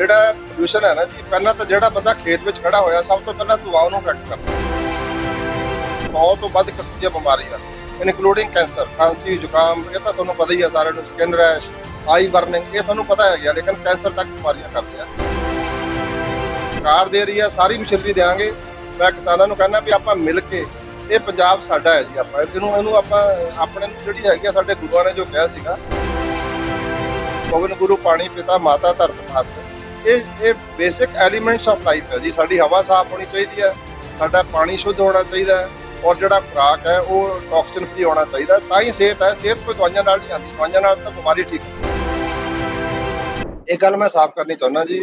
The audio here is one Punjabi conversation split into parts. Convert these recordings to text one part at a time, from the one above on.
ਜਿਹੜਾ ਪੋਲੂਸ਼ਨ ਹੈ ਨਾ ਜੀ, ਪਹਿਲਾਂ ਤਾਂ ਜਿਹੜਾ ਬੰਦਾ ਖੇਤ ਵਿੱਚ ਖੜਾ ਹੋਇਆ, ਸਭ ਤੋਂ ਪਹਿਲਾਂ ਧੂਆਂ ਉਹਨੂੰ ਅਫੈਕਟ ਕਰਦਾ ਬਹੁਤ ਤੋਂ ਵੱਧ ਕਿਸਮ ਦੀਆਂ ਬਿਮਾਰੀਆਂ ਇਨਕਲੂਡਿੰਗ ਕੈਂਸਰ ਖਾਂਸੀ, ਜ਼ੁਕਾਮ, ਇਹ ਤਾਂ ਤੁਹਾਨੂੰ ਪਤਾ ਹੀ ਹੈ ਸਾਰਿਆਂ ਨੂੰ ਸਕਿਨ ਰੈਸ਼ ਆਈ ਬਰਨਿੰਗ ਇਹ ਤੁਹਾਨੂੰ ਪਤਾ ਹੈ ਗਿਆ ਲੇਕਿਨ ਕੈਂਸਰ ਤੱਕ ਬਿਮਾਰੀਆਂ ਕਰਦੇ ਆ। ਸਰਕਾਰ ਦੇ ਰਹੀ ਹੈ ਸਾਰੀ ਮਸ਼ੀਨਰੀ ਦੇਾਂਗੇ ਮੈਂ ਕਿਸਾਨਾਂ ਨੂੰ ਕਹਿੰਦਾ ਵੀ ਆਪਾਂ ਮਿਲ ਕੇ, ਇਹ ਪੰਜਾਬ ਸਾਡਾ ਹੈ ਜੀ ਆਪਾਂ ਇਹਨੂੰ ਇਹਨੂੰ ਆਪਾਂ, ਆਪਣੇ ਜਿਹੜੀ ਹੈਗੀ ਆ ਸਾਡੇ ਗੁਰੂਆਂ ਨੇ ਜੋ ਕਿਹਾ ਸੀਗਾ। ਪਵਨ ਗੁਰੂ ਪਾਣੀ ਪਿਤਾ, ਮਾਤਾ ਧਰਤ ਮਾਤ ਇਹ ਇਹ ਬੇਸਿਕ ਐਲੀਮੈਂਟਸ ਆਫ ਲਾਈਫ ਹੈ ਜੀ। ਸਾਡੀ ਹਵਾ ਸਾਫ਼ ਹੋਣੀ ਚਾਹੀਦੀ ਹੈ, ਸਾਡਾ ਪਾਣੀ ਸ਼ੁੱਧ ਹੋਣਾ ਚਾਹੀਦਾ ਹੈ ਔਰ ਜਿਹੜਾ ਖੁਰਾਕ ਹੈ ਉਹ ਟੌਕਸਿਨ ਫ੍ਰੀ ਹੋਣਾ ਚਾਹੀਦਾ ਤਾਂ ਹੀ ਸਿਹਤ ਹੈ, ਸਿਹਤ ਕੋਈ ਦਵਾਈਆਂ ਨਾਲ ਨਹੀਂ ਆਉਂਦੀ। ਦਵਾਈਆਂ ਨਾਲ ਤਾਂ ਬਿਮਾਰੀ ਠੀਕ ਇਹ ਗੱਲ ਮੈਂ ਸਾਫ਼ ਕਰਨੀ ਚਾਹੁੰਦਾ ਜੀ।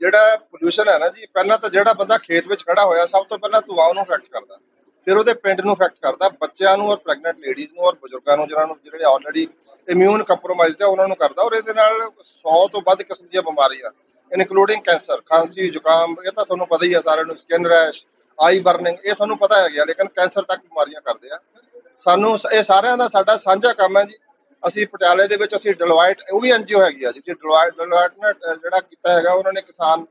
ਜਿਹੜਾ ਪੋਲੂਸ਼ਨ ਹੈ ਨਾ ਜੀ, ਪਹਿਲਾਂ ਤਾਂ ਜਿਹੜਾ ਬੰਦਾ ਖੇਤ ਵਿੱਚ ਖੜਾ ਹੋਇਆ, ਸਭ ਤੋਂ ਪਹਿਲਾਂ ਧੂਆਂ ਉਹਨੂੰ ਅਫੈਕਟ ਕਰਦਾ। ਫਿਰ ਉਹਦੇ ਪਿੰਡ ਨੂੰ ਅਫੈਕਟ ਕਰਦਾ, ਬੱਚਿਆਂ ਨੂੰ ਔਰ ਪ੍ਰੈਗਨੈਂਟ ਲੇਡੀਜ਼ ਨੂੰ ਔਰ ਬਜ਼ੁਰਗਾਂ ਨੂੰ, ਜਿਹਨਾਂ ਨੂੰ, ਜਿਹੜੇ ਆਲਰੇਡੀ ਇਮਿਊਨ ਕੰਪਰੋਮਾਈਜ਼ਡ ਹੈ ਉਹਨਾਂ ਨੂੰ ਕਰਦਾ ਔਰ ਇਹਦੇ ਨਾਲ 100 ਤੋਂ ਵੱਧ ਕਿਸਮ ਦੀਆਂ ਬਿਮਾਰੀਆਂ ਇਨਕਲੂਡਿੰਗ ਕੈਂਸਰ ਖਾਂਸੀ, ਜ਼ੁਕਾਮ, ਇਹ ਤਾਂ ਤੁਹਾਨੂੰ ਪਤਾ ਹੀ ਹੈ ਸਾਰਿਆਂ ਨੂੰ ਸਕਿਨ ਰੈਸ਼ ਆਈ ਬਰਨਿੰਗ ਇਹ ਤੁਹਾਨੂੰ ਪਤਾ ਹੈ ਗਿਆ ਲੇਕਿਨ ਕੈਂਸਰ ਤੱਕ ਬਿਮਾਰੀਆਂ ਕਰਦੇ ਆ। ਸਾਨੂੰ ਇਹ ਸਾਰਿਆਂ ਦਾ ਸਾਡਾ ਸਾਂਝਾ ਕੰਮ ਹੈ ਜੀ। ਅਸੀਂ ਪਟਿਆਲੇ ਦੇ ਵਿੱਚ ਅਸੀਂ ਡਿਲੋਇਟ ਉਹ ਵੀ ਐਨਜੀਓ ਹੈਗੀ ਆ ਜੀ, ਅਸੀਂ ਡਿਲੋਇਟ ਨੇ ਜਿਹੜਾ ਕੀਤਾ ਹੈਗਾ, ਉਹਨਾਂ ਨੇ ਕਿਸਾਨ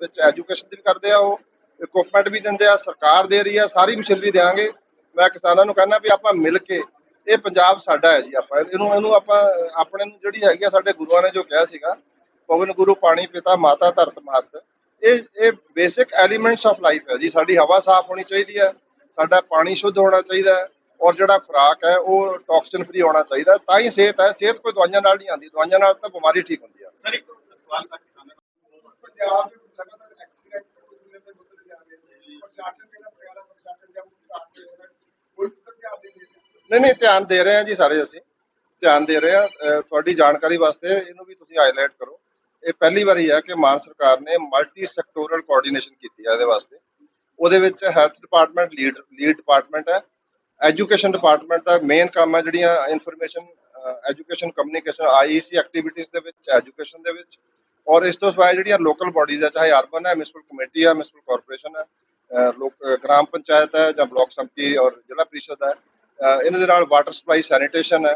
ਵਿੱਚ ਐਜੂਕੇਸ਼ਨ ਵੀ ਕਰਦੇ ਆ, ਉਹ ਇਕਵਿਪਮੈਂਟ ਵੀ ਦਿੰਦੇ ਆ ਸਰਕਾਰ ਦੇ ਰਹੀ ਆ ਸਾਰੀ ਮਸ਼ੀਨਰੀ ਦੇਾਂਗੇ ਮੈਂ ਕਿਸਾਨਾਂ ਨੂੰ ਕਹਿੰਦਾ ਵੀ ਆਪਾਂ ਮਿਲ ਕੇ ਇਹ ਪੰਜਾਬ ਸਾਡਾ ਹੈ ਜੀ ਆਪਾਂ। ਇਹਨੂੰ ਇਹਨੂੰ ਆਪਾਂ ਆਪਣੇ ਨੂੰ ਜਿਹੜੀ ਹੈਗੀ ਆ ਸਾਡੇ ਗੁਰੂਆਂ ਨੇ ਜੋ ਕਿਹਾ ਸੀਗਾ ਪਵਨ ਗੁਰੂ ਪਾਣੀ ਪਿਤਾ ਮਾਤਾ ਧਰਤ ਮਾਤ ਇਹ ਇਹ ਬੇਸਿਕ ਐਲੀਮੈਂਟਸ ਆਫ ਲਾਈਫ ਹੈ ਜੀ। ਸਾਡੀ ਹਵਾ ਸਾਫ਼ ਹੋਣੀ ਚਾਹੀਦੀ ਹੈ ਸਾਡਾ ਪਾਣੀ ਸ਼ੁੱਧ ਹੋਣਾ ਚਾਹੀਦਾ ਹੈ ਔਰ ਜਿਹੜਾ ਖੁਰਾਕ ਹੈ ਉਹ ਟੌਕਸਿਨ ਫ੍ਰੀ ਹੋਣਾ ਚਾਹੀਦਾ। ਤਾਂ ਹੀ ਸਿਹਤ ਹੈ ਸਿਹਤ ਕੋਈ ਦਵਾਈਆਂ ਨਾਲ ਨਹੀਂ ਆਉਂਦੀ। ਦਵਾਈਆਂ ਨਾਲ ਤਾਂ ਬਿਮਾਰੀ ਠੀਕ ਹੁੰਦੀ ਹੈ ਸਰ ਇੱਕ ਸਵਾਲ ਕਿਸਾਨਾਂ ਪੰਜਾਬ ਦੇ ਵਿੱਚ ਲਗਾਤਾਰ ਐਕਸੀਡੈਂਟ ਹੋਣੇ ਤੇ ਬਦਲ ਜਾ ਰਹੇ ਨੇ ਪ੍ਰਸ਼ਾਸਨ ਕਿਹੜਾ ਪਟਿਆਲਾ ਪ੍ਰਸ਼ਾਸਨ ਜਾਂ ਮੁਖਤਾਰ ਦੇ ਕੋਈ ਧਿਆਨ ਦੇ ਨਹੀਂ ਨਹੀਂ, ਧਿਆਨ ਦੇ ਰਹੇ ਹਾਂ ਜੀ ਸਾਰੇ ਅਸੀਂ। ਧਿਆਨ ਦੇ ਰਹੇ ਹਾਂ। ਤੁਹਾਡੀ ਜਾਣਕਾਰੀ ਵਾਸਤੇ ਇਹਨੂੰ ਵੀ ਤੁਸੀਂ ਹਾਈਲਾਈਟ ਕਰੋ। ਇਹ ਪਹਿਲੀ ਵਾਰੀ ਹੈ ਕਿ ਮਾਨ ਸਰਕਾਰ ਨੇ ਮਲਟੀ ਸੈਕਟੋਰਲ ਕੋਆਰਡੀਨੇਸ਼ਨ ਕੀਤੀ ਹੈ ਇਹਦੇ ਵਾਸਤੇ। ਉਹਦੇ ਵਿੱਚ health department lead lead department ਹੈ। ਐਜੂਕੇਸ਼ਨ ਡਿਪਾਰਟਮੈਂਟ ਦਾ ਮੇਨ ਕੰਮ ਹੈ ਜਿਹੜੀਆਂ information education communication IEC activities ਦੇ ਵਿੱਚ ਐਜੂਕੇਸ਼ਨ ਦੇ ਵਿੱਚ। ਔਰ ਇਸ ਤੋਂ ਸਿਵਾਏ ਜਿਹੜੀਆਂ ਲੋਕਲ ਬਾਡੀਜ਼ ਹੈ, ਚਾਹੇ ਅਰਬਨ ਹੈ ਮਿਊਨਿਸਪਲ ਕਮੇਟੀ ਹੈ ਮਿਊਨਿਸਪਲ ਕਾਰਪੋਰੇਸ਼ਨ ਹੈ। ਲੋਕ ਗ੍ਰਾਮ ਪੰਚਾਇਤ ਹੈ ਜਾਂ ਬਲਾਕ ਸੰਮਤੀ ਔਰ ਜ਼ਿਲ੍ਹਾ ਪ੍ਰੀਸ਼ਦ ਹੈ ਇਹਨਾਂ ਦੇ ਨਾਲ ਵਾਟਰ ਸਪਲਾਈ ਸੈਨੀਟੇਸ਼ਨ ਹੈ।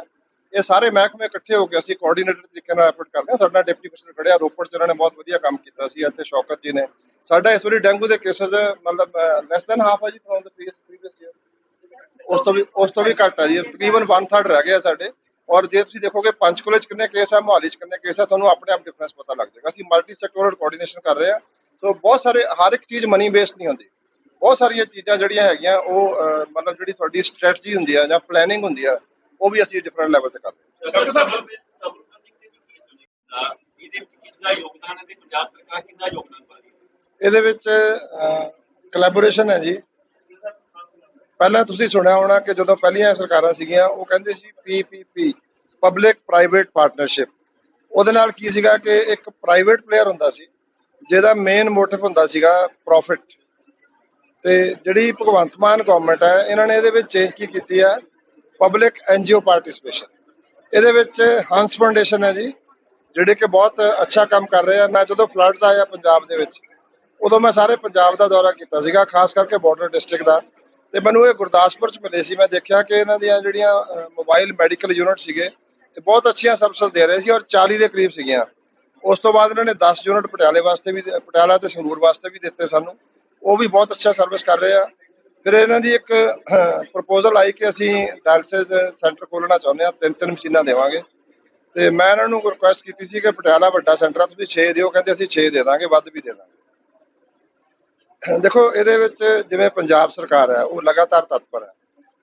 ਇਹ ਸਾਰੇ ਮਹਿਕਮੇ ਇਕੱਠੇ ਹੋ ਕੇ ਅਸੀਂ ਕੋਆਰਡੀਨੇਟਰ ਤਰੀਕੇ ਨਾਲ ਐਫਰਟ ਕਰਦੇ ਹਾਂ। ਸਾਡਾ ਡਿਪਟੀ ਕਮਿਸ਼ਨਰ ਖੜਿਆ, ਰੋਪੜ ਚ ਉਹਨਾਂ ਨੇ ਬਹੁਤ ਵਧੀਆ ਕੰਮ ਕੀਤਾ ਸੀ, ਇੱਥੇ ਸ਼ੌਕਤ ਜੀ ਨੇ। ਸਾਡਾ ਇਸ ਵਾਰੀ ਡੇਂਗੂ ਦੇ ਕੇਸਸ ਮਤਲਬ ਲੈਸ ਦੈਨ ਹਾਫ ਆ ਜੀ ਫਰੋਮ ਦ ਪ੍ਰੀਵੀਅਸ ਈਅਰ ਉਸ ਤੋਂ ਵੀ, ਉਸ ਤੋਂ ਵੀ ਘੱਟ ਆ ਜੀ। ਤਕਰੀਬਨ 1/3 ਰਹਿ ਗਿਆ ਸਾਡੇ। ਔਰ ਜੇ ਤੁਸੀਂ ਦੇਖੋਗੇ ਪੰਚਕੂਲੇ ਚ ਕਿੰਨੇ ਕੇਸ ਹੈ ਮੋਹਾਲੀ ਚ ਕਿੰਨੇ ਕੇਸ ਹੈ ਤੁਹਾਨੂੰ ਆਪਣੇ ਆਪ ਡਿਫਰੈਂਸ ਪਤਾ ਲੱਗ ਜਾਏਗਾ। ਅਸੀਂ ਮਲਟੀ ਸੈਕਟੋਰਲ ਕੋਆਰਡੀਨੇਸ਼ਨ ਕਰ ਰਹੇ ਹਾਂ। ਸੋ ਬਹੁਤ ਸਾਰੇ, ਹਰ ਇੱਕ ਚੀਜ਼ ਮਨੀ ਬੇਸਡ ਨਹੀਂ ਹੁੰਦੀ। ਬਹੁਤ ਸਾਰੀਆਂ ਚੀਜ਼ਾਂ ਜਿਹੜੀਆਂ ਹੈਗੀਆਂ ਉਹ ਮਤਲਬ ਜਿਹੜੀ ਤੁਹਾਡੀ ਸਟ੍ਰੈਟਜੀ ਹੁੰਦੀ ਹੈ ਜਾਂ ਪਲੈਨਿੰਗ ਹੁੰਦੀ ਹੈ ਉਹ ਵੀ ਅਸੀਂ ਡਿਫਰੈਂਟ ਲੈਵਲ ਤੇ ਕਰਦੇ ਇਹਦੇ ਵਿੱਚ ਪਾ ਇਹਦੇ ਕੋਲੈਬੋਰੇਸ਼ਨ ਹੈ ਜੀ। ਪਹਿਲਾਂ ਤੁਸੀਂ ਸੁਣਿਆ ਹੋਣਾ ਕਿ ਜਦੋਂ ਪਹਿਲੀਆਂ ਸਰਕਾਰਾਂ ਸੀਗੀਆਂ ਉਹ ਕਹਿੰਦੇ ਸੀ ਪੀਪੀਪੀ ਪਬਲਿਕ ਪ੍ਰਾਈਵੇਟ ਪਾਰਟਨਰਸ਼ਿਪ ਉਹਦੇ ਨਾਲ ਕੀ ਸੀਗਾ ਕਿ ਇੱਕ ਪ੍ਰਾਈਵੇਟ ਪਲੇਅਰ ਹੁੰਦਾ ਸੀ ਜਿਹਦਾ ਮੇਨ ਮੋਟਿਵ ਹੁੰਦਾ ਸੀਗਾ ਪ੍ਰੋਫਿਟ ਤੇ ਜਿਹੜੀ ਭਗਵੰਤ ਮਾਨ ਗਵਰਨਮੈਂਟ ਹੈ, ਇਹਨਾਂ ਨੇ ਇਹਦੇ ਵਿੱਚ ਚੇਂਜ ਕੀ ਕੀਤੀ ਹੈ? ਪਬਲਿਕ ਐਨਜੀਓ ਪਾਰਟਿਸਿਪੇਸ਼ਨ ਇਹਦੇ ਵਿੱਚ ਹੰਸ ਫਾਊਂਡੇਸ਼ਨ ਹੈ ਜੀ, ਜਿਹੜੇ ਕਿ ਬਹੁਤ ਅੱਛਾ ਕੰਮ ਕਰ ਰਹੇ ਆ। ਮੈਂ ਜਦੋਂ ਫਲੱਡਸ ਆਇਆ ਪੰਜਾਬ ਦੇ ਵਿੱਚ, ਉਦੋਂ ਮੈਂ ਸਾਰੇ ਪੰਜਾਬ ਦਾ ਦੌਰਾ ਕੀਤਾ ਸੀਗਾ, ਖਾਸ ਕਰਕੇ ਬਾਰਡਰ ਡਿਸਟ੍ਰਿਕਟ ਦਾ। ਤੇ ਮੈਨੂੰ ਇਹ ਗੁਰਦਾਸਪੁਰ ਚ ਮਿਲੇ ਸੀ। ਮੈਂ ਦੇਖਿਆ ਕਿ ਇਹਨਾਂ ਦੀਆਂ ਜਿਹੜੀਆਂ ਮੋਬਾਈਲ ਮੈਡੀਕਲ ਯੂਨਿਟ ਸੀਗੇ ਤੇ ਬਹੁਤ ਅੱਛੀਆਂ ਸਰਵਿਸ ਦੇ ਰਹੇ ਸੀ ਔਰ 40 ਦੇ ਕਰੀਬ ਸੀਗੀਆਂ। ਉਸ ਤੋਂ ਬਾਅਦ ਇਹਨਾਂ ਨੇ 10 ਯੂਨਿਟ ਪਟਿਆਲੇ ਵਾਸਤੇ ਵੀ ਪਟਿਆਲਾ ਤੇ ਸੰਗਰੂਰ ਵਾਸਤੇ ਵੀ ਦਿੱਤੇ ਸਾਨੂੰ। ਉਹ ਵੀ ਬਹੁਤ ਅੱਛਾ ਸਰਵਿਸ ਕਰ ਰਹੇ ਆ। ਫਿਰ ਇਹਨਾਂ ਦੀ ਇੱਕ ਪ੍ਰਪੋਜ਼ਲ ਆਈ ਕਿ ਅਸੀਂ ਡਾਇਲਸਿਸ ਸੈਂਟਰ ਖੋਲਣਾ ਚਾਹੁੰਦੇ ਆ ਤਿੰਨ ਤਿੰਨ ਮਸ਼ੀਨਾਂ ਦੇਵਾਂਗੇ। ਤੇ ਮੈਂ ਇਹਨਾਂ ਨੂੰ ਰਿਕੁਐਸਟ ਕੀਤੀ ਸੀ ਕਿ ਪਟਿਆਲਾ ਵੱਡਾ ਸੈਂਟਰ ਆ ਤੁਸੀਂ 6 ਦਿਓ ਕਹਿੰਦੇ ਅਸੀਂ 6 ਦੇ ਦਾਂਗੇ ਵੱਧ ਵੀ ਦੇ ਦਾਂਗੇ। ਦੇਖੋ ਇਹਦੇ ਵਿੱਚ ਜਿਵੇਂ ਪੰਜਾਬ ਸਰਕਾਰ ਹੈ ਉਹ ਲਗਾਤਾਰ ਤਤਪਰ ਹੈ।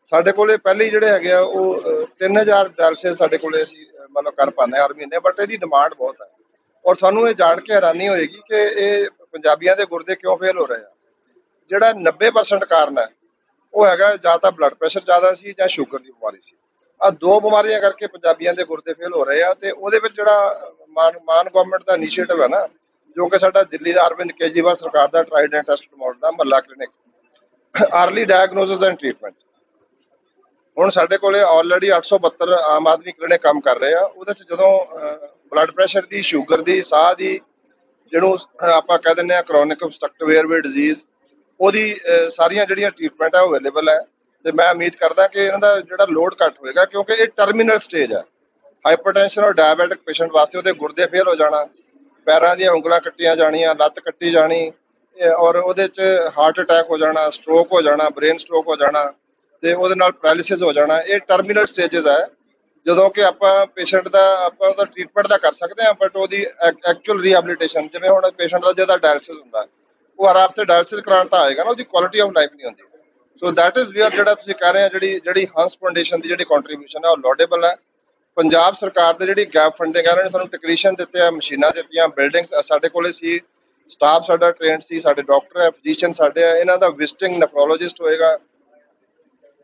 ਸਾਡੇ ਕੋਲੇ ਪਹਿਲੇ ਜਿਹੜੇ ਹੈਗੇ ਆ ਉਹ ਅਹ, 3000 ਡਾਲਸੇ ਸਾਡੇ ਕੋਲੇ ਅਸੀਂ ਮਤਲਬ ਕਰ ਪਾਉਂਦੇ ਹਾਂ ਹਰ ਮਹੀਨੇ ਬਟ ਇਹਦੀ ਡਿਮਾਂਡ ਬਹੁਤ ਹੈ। ਔਰ ਤੁਹਾਨੂੰ ਇਹ ਜਾਣ ਕੇ ਹੈਰਾਨੀ ਹੋਏਗੀ ਕਿ ਇਹ ਪੰਜਾਬੀਆਂ ਦੇ ਗੁਰਦੇ ਕਿਉਂ ਫੇਲ ਹੋ ਰਹੇ ਆ? ਜਿਹੜਾ 90% ਕਾਰਨ ਹੈ, ਉਹ ਹੈਗਾ ਜਾਂ ਤਾਂ ਬਲੱਡ ਪ੍ਰੈਸ਼ਰ ਜ਼ਿਆਦਾ ਸੀ ਜਾਂ ਸ਼ੂਗਰ ਦੀ ਬਿਮਾਰੀ ਸੀ। ਆ ਦੋ ਬਿਮਾਰੀਆਂ ਕਰਕੇ ਪੰਜਾਬੀਆਂ ਦੇ ਗੁਰਦੇ ਫੇਲ ਹੋ ਰਹੇ ਆ ਤੇ ਉਹਦੇ ਵਿੱਚ ਜਿਹੜਾ ਮਾਨ ਮਾਨ ਗਵਰਨਮੈਂਟ ਦਾ ਇਨੀਸ਼ੀਏਟਿਵ ਹੈ ਨਾ, ਜੋ ਕਿ ਸਾਡਾ ਦਿੱਲੀ ਦਾ ਅਰਵਿੰਦ ਕੇਜਰੀਵਾਲ ਸਰਕਾਰ ਦਾ tried and test model the Mohalla clinic early diagnosis and treatment ਹੁਣ ਸਾਡੇ ਕੋਲੇ ਆਲਰੇਡੀ 872 ਆਮ ਆਦਮੀ ਕਲੀਨਿਕ ਕੰਮ ਕਰ ਰਹੇ ਆ, ਉਹਦੇ ਚ ਜਦੋਂ ਬਲੱਡ ਪ੍ਰੈਸ਼ਰ ਦੀ ਸ਼ੂਗਰ ਦੀ, ਸਾਹ ਦੀ, ਜਿਹਨੂੰ ਆਪਾਂ ਕਹਿ ਦਿੰਦੇ ਆ ਕ੍ਰੋਨਿਕ obstructive airway ਡਿਜ਼ੀਜ਼ ਉਹਦੀ ਸਾਰੀਆਂ ਜਿਹੜੀਆਂ ਟ੍ਰੀਟਮੈਂਟ ਹੈ ਉਹ ਅਵੇਲੇਬਲ ਹੈ ਤੇ ਮੈਂ ਉਮੀਦ ਕਰਦਾ ਕਿ ਇਹਨਾਂ ਦਾ ਜਿਹੜਾ ਲੋਡ ਘੱਟ ਹੋਏਗਾ, ਕਿਉਂਕਿ ਇਹ ਟਰਮੀਨਲ ਸਟੇਜ ਹੈ ਹਾਈਪਰਟੈਂਸ਼ਨ ਔਰ ਡਾਇਬੈਟਿਕ ਪੇਸ਼ੈਂਟ ਵਾਸਤੇ ਉਹਦੇ ਗੁਰਦੇ ਫੇਲ ਹੋ ਜਾਣਾ, ਪੈਰਾਂ ਦੀਆਂ ਉਂਗਲਾਂ ਕੱਟੀਆਂ ਜਾਣੀਆਂ, ਲੱਤ ਕੱਟੀ ਜਾਣੀ ਔਰ ਉਹਦੇ 'ਚ ਹਾਰਟ ਅਟੈਕ ਹੋ ਜਾਣਾ ਸਟ੍ਰੋਕ ਹੋ ਜਾਣਾ ਬ੍ਰੇਨ ਸਟ੍ਰੋਕ ਹੋ ਜਾਣਾ, ਤੇ ਉਹਦੇ ਨਾਲ ਪੈਰਾਲਿਸਿਸ ਹੋ ਜਾਣਾ। ਇਹ ਟਰਮੀਨਲ ਸਟੇजेस ਹੈ ਜਦੋਂ ਕਿ ਆਪਾਂ ਪੇਸ਼ੈਂਟ ਦਾ, ਆਪਾਂ ਉਹਦਾ ਟ੍ਰੀਟਮੈਂਟ ਦਾ ਕਰ ਸਕਦੇ ਹਾਂ ਬਟ ਉਹਦੀ ਐਕਚੁਅਲ ਰੀਹੈਬਿਲਿਟੇਸ਼ਨ ਜਿਵੇਂ ਹੁਣ ਪੇਸ਼ੈਂਟ ਦਾ ਜਿਹਦਾ ਡਾਇਲਿਸਿਸ ਹੁੰਦਾ। ਉਹ ਆਰਾਮ ਤੇ ਡਾਇਲਿਸਿਸ ਕਰਾਉਣ ਤਾਂ ਆਏਗਾ ਨਾ, ਉਹਦੀ ਕੁਆਲਿਟੀ ਆਫ ਲਾਈਫ ਨਹੀਂ ਹੁੰਦੀ। ਸੋ ਦੈਟ ਇਜ਼ ਵੇਅਰ ਜਿਹੜਾ ਤੁਸੀਂ ਕਹਿ ਰਹੇ ਆ ਜਿਹੜੀ ਜਿਹੜੀ ਹੰਸ ਫਾਊਂਡੇਸ਼ਨ ਦੀ ਜਿਹੜੀ ਕੰਟਰੀਬਿਊਸ਼ਨ ਹੈ, ਉਹ ਲੋਡੇਬਲ ਹੈ। ਪੰਜਾਬ ਸਰਕਾਰ ਦੇ ਜਿਹੜੀ ਗੈਪ ਫੰਡਿੰਗ ਹੈ, ਉਹਨਾਂ ਨੇ ਸਾਨੂੰ ਟੈਕਨੀਸ਼ੀਅਨ ਦਿੱਤੇ ਆ, ਮਸ਼ੀਨਾਂ ਦਿੱਤੀਆਂ ਬਿਲਡਿੰਗਸ ਸਾਡੇ ਕੋਲੇ ਸੀ ਸਟਾਫ ਸਾਡਾ ਟ੍ਰੇਨਡ ਸੀ, ਸਾਡੇ ਡਾਕਟਰ ਹੈ ਫਿਜ਼ੀਸ਼ੀਅਨ ਸਾਡੇ ਆ, ਇਹਨਾਂ ਦਾ ਵਿਜ਼ਿਟਿੰਗ ਨੈਫਰੋਲੋਜਿਸਟ ਹੋਏਗਾ।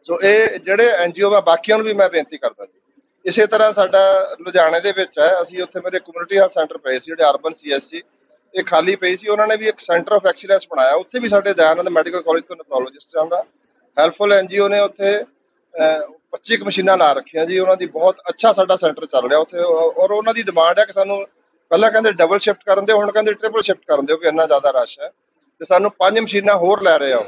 ਸੋ ਇਹ ਜਿਹੜੇ ਐਨਜੀਓ ਆ, ਬਾਕੀਆਂ ਨੂੰ ਵੀ ਮੈਂ ਬੇਨਤੀ ਕਰਦਾ ਜੀ। ਇਸੇ ਤਰ੍ਹਾਂ ਸਾਡਾ ਲੁਧਿਆਣੇ ਦੇ ਵਿੱਚ ਹੈ, ਅਸੀਂ ਉੱਥੇ ਮੇਰੇ ਕਮਿਊਨਿਟੀ ਹੈਲਥ ਸੈਂਟਰ ਪਏ ਸੀ, ਜਿਹੜੇ ਅਰਬਨ ਸੀਐਸਸੀ ਇਹ ਖਾਲੀ ਪਈ ਸੀ ਉਹਨਾਂ ਨੇ ਵੀ ਇੱਕ ਸੈਂਟਰ ਆਫ ਐਕਸੀਲੈਂਸ ਬਣਾਇਆ। ਉੱਥੇ ਵੀ ਸਾਡੇ ਦਇਆਨੰਦ ਮੈਡੀਕਲ ਕਾਲਜ ਤੋਂ ਨੈਫਰੋਲੋਜਿਸਟ ਜਾਂਦਾ ਹੈਲਪਫੁਲ ਐਨਜੀਓ ਨੇ ਉੱਥੇ ਅਹ, 25 ਕੁ ਮਸ਼ੀਨਾਂ ਲਾ ਰੱਖੀਆਂ ਜੀ ਉਹਨਾਂ ਦੀ ਬਹੁਤ ਅੱਛਾ ਸਾਡਾ ਸੈਂਟਰ ਚੱਲ ਰਿਹਾ ਉੱਥੇ। ਔਰ ਉਹਨਾਂ ਦੀ ਡਿਮਾਂਡ ਹੈ ਕਿ ਸਾਨੂੰ ਪਹਿਲਾਂ ਕਹਿੰਦੇ ਡਬਲ ਸ਼ਿਫਟ ਕਰਨ ਦੇ ਹੁਣ ਕਹਿੰਦੇ ਟ੍ਰਿਪਲ ਸ਼ਿਫਟ ਕਰਨ ਦਿਓ ਕਿ ਇੰਨਾ ਜ਼ਿਆਦਾ ਰਸ਼ ਹੈ। ਤੇ ਸਾਨੂੰ ਪੰਜ ਮਸ਼ੀਨਾਂ ਹੋਰ ਲੈ ਰਹੇ ਆ ਉਹ।